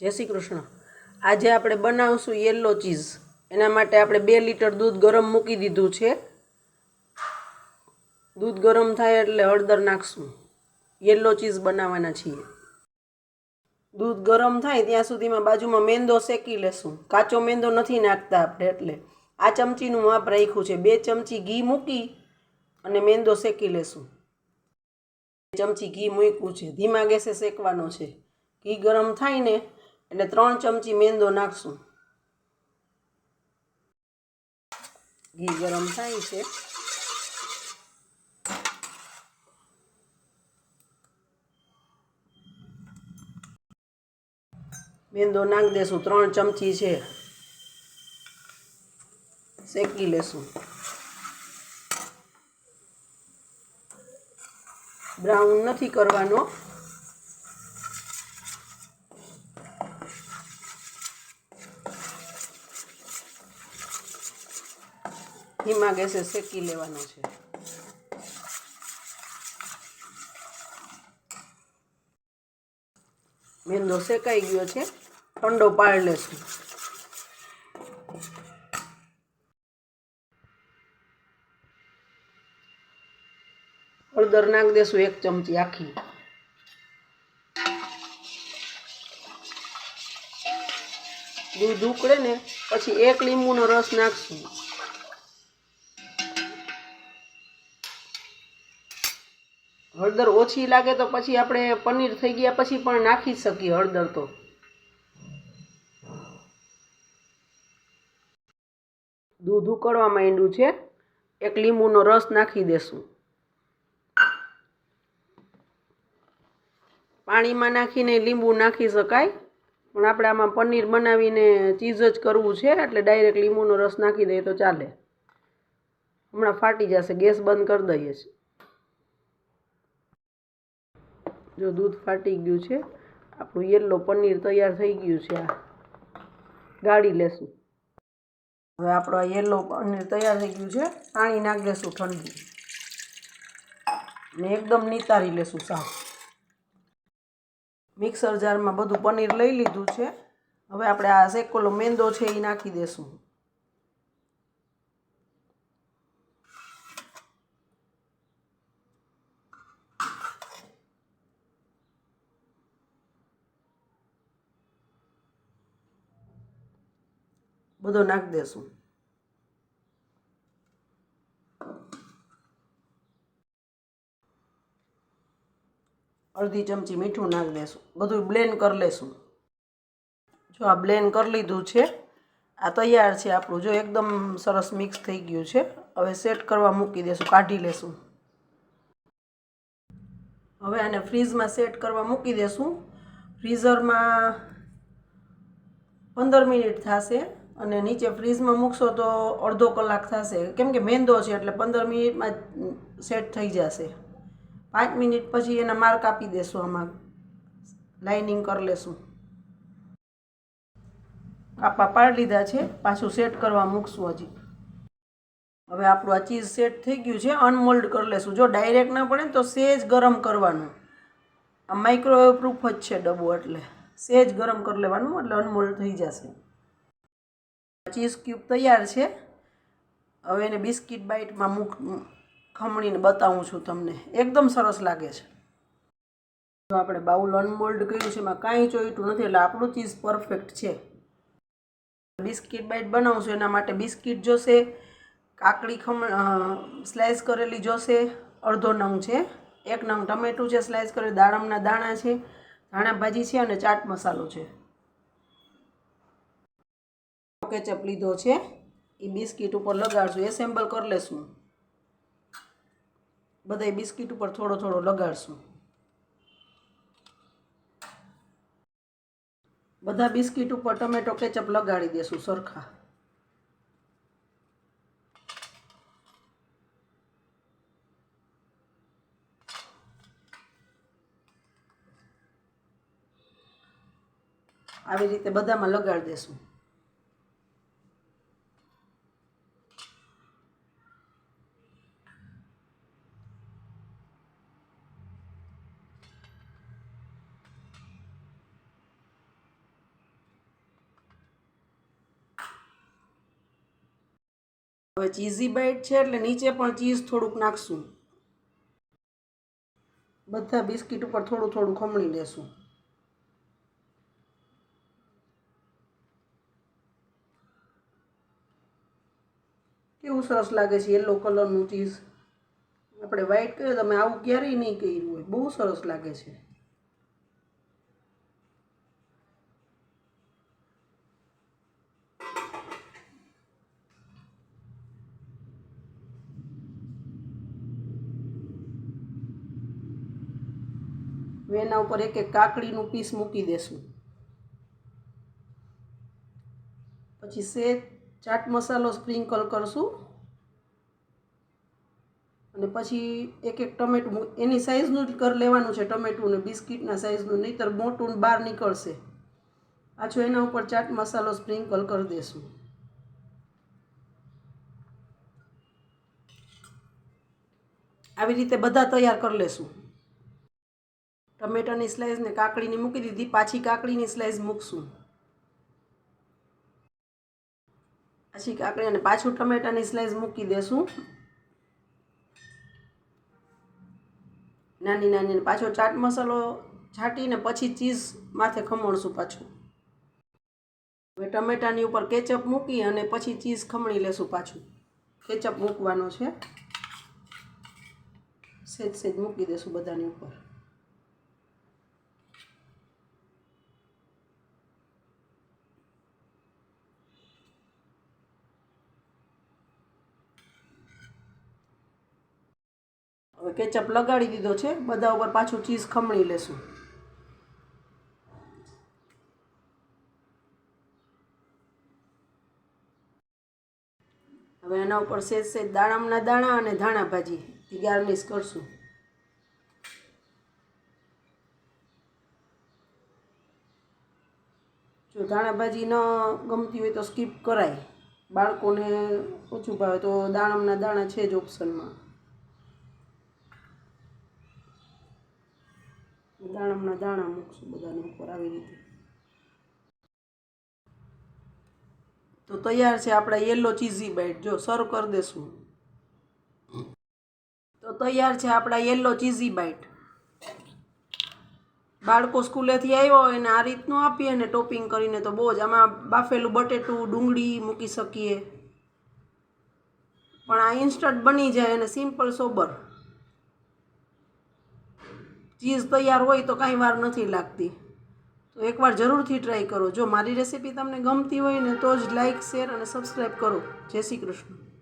જય શ્રી કૃષ્ણ. આજે આપણે બનાવશું યલો ચીઝ. એના માટે આપણે બે લીટર દૂધ ગરમ મૂકી દીધું છે. દૂધ ગરમ થાય એટલે હળદર નાખશું. યલો ચીઝ બનાવવાના છીએ. દૂધ ગરમ થાય ત્યાં સુધીમાં બાજુમાં મેંદો શેકી લેશું. કાચો મેંદો નથી નાખતા આપણે એટલે. આ ચમચીનું માપ રાખ્યું છે. બે ચમચી ઘી મૂકી અને મેંદો શેકી લેશું. ચમચી ઘી મૂક્યું છે. ધીમા ગેસે શેકવાનો છે. ઘી ગરમ થાય ને એટલે ત્રણ ચમચી મેંદો નાખશું. ઘી ગરમ થાય છે. મેંદો નાખી દેશું, ત્રણ ચમચી છે. શેકી લેશું. બ્રાઉન નથી કરવાનો. ધીમા ગેસે શેકી લેવાનું છે. મેંદો શેકાઈ ગયો છે, ઠંડો પાડી લેશું હળદર નાખી દેશું એક ચમચી આખી. દૂધ ઉકળે ને પછી એક લીંબુનો રસ નાખશું. હળદર ઓછી લાગે તો પછી આપણે પનીર થઈ ગયા પછી પણ નાખી શકીએ હળદર તો. દૂધ ઉકળવા માંડ્યું છે. એક લીંબુનો રસ નાખી દેશું. પાણીમાં નાખીને લીંબુ નાખી શકાય. પણ આપણે આમાં પનીર બનાવીને ચીઝ જ કરવું છે, એટલે ડાયરેક્ટ લીંબુનો રસ નાખી દઈએ તો ચાલે. હમણાં ફાટી જશે, ગેસ બંધ કરી દઈએ છીએ. જો દૂધ ફાટી ગયું છે, આપણું યલો પનીર તૈયાર થઈ ગયું છે આ. ગાળી લેશું. હવે આપણો આ યલો પનીર તૈયાર થઈ ગયું છે, પાણી નાખી લેશું ઠંડુ. ને એકદમ નિતારી લેશું સાફ મિક્સર જારમાં બધું પનીર લઈ લીધું છે. હવે આપણે આ શેકોલો મેંદો છે એ નાખી દેશું. બધો નાખી દેશું. અડધી ચમચી મીઠું નાખી દેશું. બધું બ્લેન્ડ કરી લેશું. જો આ બ્લેન્ડ કરી લીધું છે, આ તૈયાર છે આપણું. જો એકદમ સરસ મિક્સ થઈ ગયું છે, હવે સેટ કરવા મૂકી દેશું, કાઢી લેશું. હવે આને ફ્રીઝમાં સેટ કરવા મૂકી દેશું. ફ્રીઝરમાં પંદર મિનિટ થશે. અને નીચે ફ્રીઝમાં મૂકશો તો અડધો કલાક થશે. કેમ કે મેંદો છે એટલે પંદર મિનિટમાં સેટ થઈ જશે. પાંચ મિનિટ પછી એના માર્ક કાપી દેશું આમાં. લાઇનિંગ કરી લેશું. કાપા પાડી લીધા છે, પાછું સેટ કરવા મૂકશું હજી. હવે આપણું આ ચીઝ સેટ થઈ ગયું છે, અનમોલ્ડ કરી લેશું. જો ડાયરેક્ટ ના પડે તો સેજ ગરમ કરવાનું. આ માઇક્રોવેવ પ્રૂફ જ છે ડબ્બો એટલે. સેજ ગરમ કરી લેવાનું એટલે અનમોલ્ડ થઈ જશે. ચીઝ ક્યુબ તૈયાર છે. હવે એને બિસ્કિટ બાઇટમાં મૂક, ખમણીને બતાવું છું તમને. એકદમ સરસ લાગે છે. જો આપણે બાઉલ અનમોલ્ડ કર્યું છે, એમાં કાંઈ ચોઈટું નથી, એટલે આપણું ચીઝ પરફેક્ટ છે. બિસ્કિટ બાઇટ બનાવશું એના માટે બિસ્કિટ જોશે, કાકડી ખમણ સ્લાઇસ કરેલી જોશે, અડધો નંગ છે. એક નંગ ટમેટું છે, સ્લાઇસ કરેલી, દાડમના દાણા છે, ધાણા ભાજી છે અને ચાટ મસાલો છે. કેચઅપ લીધો છે, એ બિસ્કિટ ઉપર લગાડશું, એસેમ્બલ કરી લેશું. બધા બિસ્કિટ ઉપર થોડો થોડો લગાડશું. બધા બિસ્કિટ ઉપર ટમેટો કેચઅપ લગાડી દેશું સરખા. આવી રીતે બધામાં લગાડી દેશું. હવે ચીઝી બાઈટ છે એટલે નીચે પણ ચીઝ થોડુંક નાખશું. બધા બિસ્કિટ ઉપર થોડું થોડું ખમણી લેશું. કેવું સરસ લાગે છે યલો કલરનું ચીઝ. આપણે વ્હાઈટ કર્યું તમે આવું ક્યારેય નહીં કર્યું હોય. બહુ સરસ લાગે છે. હવે એના ઉપર એક એક કાકડીનું પીસ મૂકી દેશું. પછી સે ચાટ મસાલો સ્પ્રિંકલ કરશું. અને પછી એક એક ટમેટું એની સાઇઝનું જ કર લેવાનું છે ટમેટું ને બિસ્કિટના સાઇઝનું નહીંતર મોટું બહાર નીકળશે. પાછું એના ઉપર ચાટ મસાલો સ્પ્રિંકલ કરી દેશું. આવી રીતે બધા તૈયાર કરી લેશું. ટમેટાની સ્લાઇસ ને કાકડીની મૂકી દીધી, પાછી કાકડીની સ્લાઈસ મૂકશું. પાછી કાકડી અને પાછું ટમેટાની સ્લાઈસ મૂકી દેશું. નાની નાની પાછો ચાટ મસાલો છાંટીને પછી ચીઝ માથે ખમણશું પાછું. હવે ટમેટાની ઉપર કેચઅપ મૂકી અને પછી ચીઝ ખમણી લેશું પાછું. કેચઅપ મૂકવાનો છે. સેજ સેજ મૂકી દેશું બધાની ઉપર હવે કેચઅપ લગાડી દીધો છે. બધા ઉપર પાછું ચીઝ ખમણી લેશું. હવે એના ઉપર સેજ સેજ દાણામના દાણા અને ધાણા ભાજી. ગાર્નિશ કરશું. જો ધાણા ભાજી ન ગમતી હોય તો સ્કીપ કરાય. બાળકોને ઓછું ભાવે તો દાણામના દાણા છે જ ઓપ્શનમાં દાણમના દાણા મૂકશું બધાની ઉપર આવી રીતે. તો તૈયાર છે આપણા યલો ચીઝી બાઈટ જો સર્વ કરી દેશું. તો તૈયાર છે આપણા યલો ચીઝી બાઈટ બાળકો સ્કૂલેથી આવ્યો હોય એને આ રીતનું આપીએ ને ટોપિંગ કરીને તો બહુ જ આમાં બાફેલું બટેટું, ડુંગળી મૂકી શકીએ. પણ આ ઇન્સ્ટન્ટ બની જાય અને સિમ્પલ સોબર ચીઝ તૈયાર હોય તો કાંઈ વાર નથી લાગતી. તો એકવાર જરૂરથી ટ્રાય કરો. જો મારી રેસીપી તમને ગમતી હોય ને તો જ લાઇક શેર અને સબસ્ક્રાઈબ કરો. જય શ્રી કૃષ્ણ.